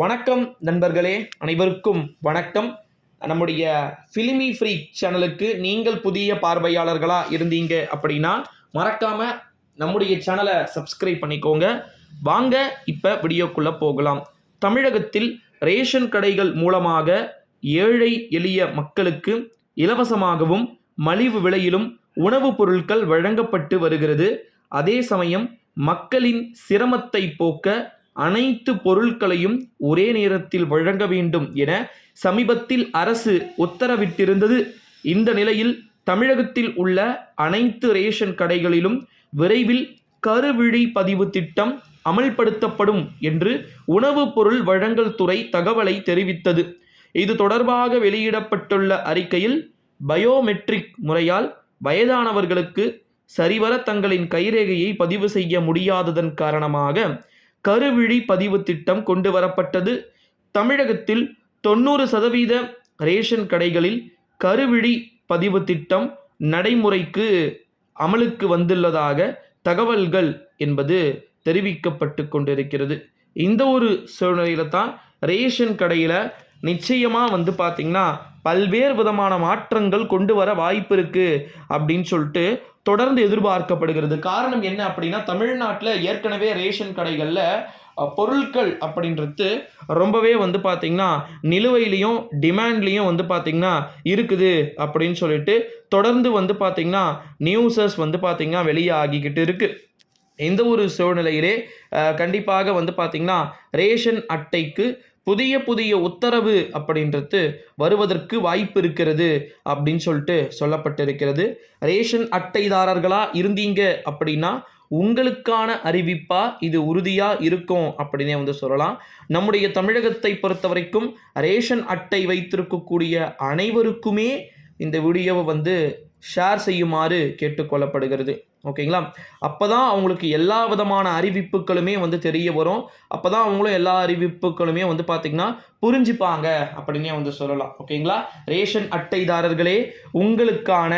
வணக்கம் நண்பர்களே அனைவருக்கும் வணக்கம். நம்முடைய ஃபிலிமி ஃப்ரீ சேனலுக்கு நீங்கள் புதிய பார்வையாளர்களாக இருந்தீங்க அப்படின்னா மறக்காம நம்முடைய சேனலை சப்ஸ்கிரைப் பண்ணிக்கோங்க. வாங்க இப்போ வீடியோக்குள்ளே போகலாம். தமிழகத்தில் ரேஷன் கடைகள் மூலமாக ஏழை எளிய மக்களுக்கு இலவசமாகவும் மலிவு விலையிலும் உணவுப் பொருட்கள் வழங்கப்பட்டு வருகிறது. அதே சமயம் மக்களின் சிரமத்தை போக்க அனைத்து பொருட்களையும் ஒரே நேரத்தில் வழங்க வேண்டும் என சமீபத்தில் அரசு உத்தரவிட்டிருந்தது. இந்த நிலையில் தமிழகத்தில் உள்ள அனைத்து ரேஷன் கடைகளிலும் விரைவில் கருவிழி பதிவு திட்டம் அமல்படுத்தப்படும் என்று உணவுப் பொருள் வழங்கல் துறை தகவலை தெரிவித்தது. இது தொடர்பாக வெளியிடப்பட்டுள்ள அறிக்கையில் பயோமெட்ரிக் முறையால் வயதானவர்களுக்கு சரிவர தங்களின் கைரேகையை பதிவு செய்ய முடியாததன் காரணமாக கருவிழி பதிவு திட்டம் கொண்டு வரப்பட்டது தமிழகத்தில் தொண்ணூறு சதவீத ரேஷன் கடைகளில் கருவிழி பதிவு திட்டம் நடைமுறைக்கு அமலுக்கு வந்துள்ளதாக தகவல்கள் என்பது தெரிவிக்கப்பட்டு கொண்டிருக்கிறது. இந்த ஒரு சூழ்நிலையில தான் ரேஷன் கடையில் நிச்சயமாக வந்து பார்த்திங்கன்னா பல்வேறு விதமான மாற்றங்கள் கொண்டு வர வாய்ப்பு இருக்குது அப்படின்னு சொல்லிட்டு தொடர்ந்து எதிர்பார்க்கப்படுகிறது. காரணம் என்ன அப்படின்னா தமிழ்நாட்டில் ஏற்கனவே ரேஷன் கடைகளில் பொருட்கள் அப்படின்றது ரொம்பவே வந்து பார்த்திங்கன்னா நிலுவையிலையும் டிமாண்ட்லேயும் வந்து பார்த்திங்கன்னா இருக்குது அப்படின்னு சொல்லிட்டு தொடர்ந்து வந்து பார்த்திங்கன்னா நியூஸஸ் வந்து பார்த்திங்கன்னா வெளியே ஆகிக்கிட்டு இருக்குது இந்த ஒரு சூழ்நிலையிலே கண்டிப்பாக வந்து பார்த்திங்கன்னா ரேஷன் அட்டைக்கு புதிய புதிய உத்தரவு அப்படின்றது வருவதற்கு வாய்ப்பு இருக்கிறது அப்படின்னு சொல்லிட்டு சொல்லப்பட்டிருக்கிறது. ரேஷன் அட்டைதாரர்களாக இருந்தீங்க அப்படின்னா உங்களுக்கான அறிவிப்பாக இது உறுதியாக இருக்கும் அப்படின்னே வந்து சொல்லலாம். நம்முடைய தமிழகத்தை பொறுத்த வரைக்கும் ரேஷன் அட்டை வைத்திருக்கக்கூடிய அனைவருக்குமே இந்த வீடியோவை வந்து ஷேர் செய்யுமாறு கேட்டுக்கொள்ளப்படுகிறது. ஓகேங்களா அப்போ தான் அவங்களுக்கு எல்லா விதமான அறிவிப்புகளுமே வந்து தெரிய வரும். அப்போ தான் அவங்களும் எல்லா அறிவிப்புகளுமே வந்து பார்த்திங்கன்னா புரிஞ்சுப்பாங்க அப்படின்னே வந்து சொல்லலாம். ஓகேங்களா ரேஷன் அட்டைதாரர்களே உங்களுக்கான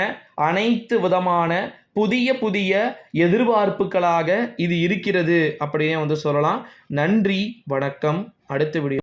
அனைத்து விதமான புதிய புதிய எதிர்பார்ப்புகளாக இது இருக்கிறது அப்படின்னே வந்து சொல்லலாம். நன்றி வணக்கம். அடுத்த வீடியோ